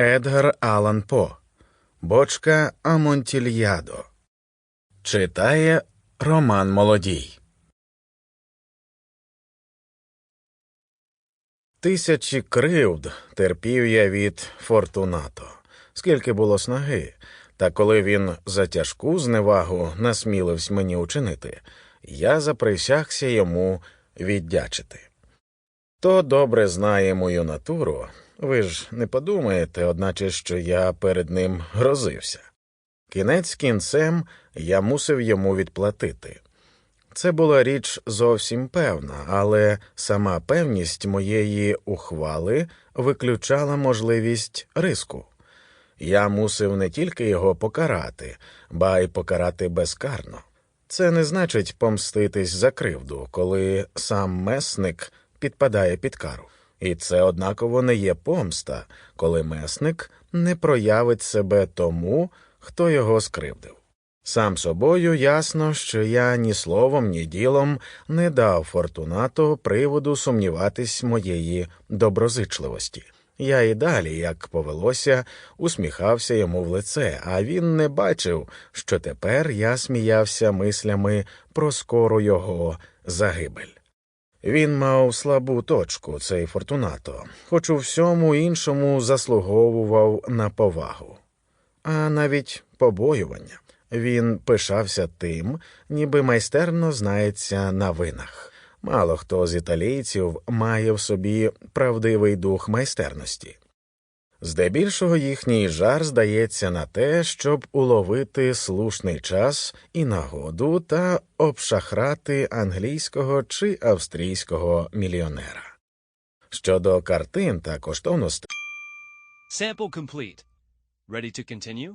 Едгар Алан По. Бочка Амонтільядо. Читає Роман Молодій. Тисячі кривд терпів я від Фортунато, скільки було снаги, та коли він за тяжку зневагу насмілився мені учинити, я заприсягся йому віддячити. То добре знає мою натуру. Ви ж не подумаєте, одначе, що я перед ним грозився. Кінець кінцем я мусив йому відплатити. Це була річ зовсім певна, але сама певність моєї ухвали виключала можливість риску. Я мусив не тільки його покарати, ба й покарати безкарно. Це не значить помститись за кривду, коли сам месник підпадає під кару. І це однаково не є помста, коли месник не проявить себе тому, хто його скривдив. Сам собою ясно, що я ні словом, ні ділом не дав Фортунато приводу сумніватись моєї доброзичливості. Я і далі, як повелося, усміхався йому в лице, а він не бачив, що тепер я сміявся мислями про скору його загибель. Він мав слабу точку, цей Фортунато, хоч у всьому іншому заслуговував на повагу, а навіть побоювання. Він пишався тим, ніби майстерно знається на винах. Мало хто з італійців має в собі правдивий дух майстерності. Здебільшого їхній жар здається на те, щоб уловити слушний час і нагоду та обшахрати англійського чи австрійського мільйонера. Щодо картин та коштовностей, Sample complete. Ready to continue?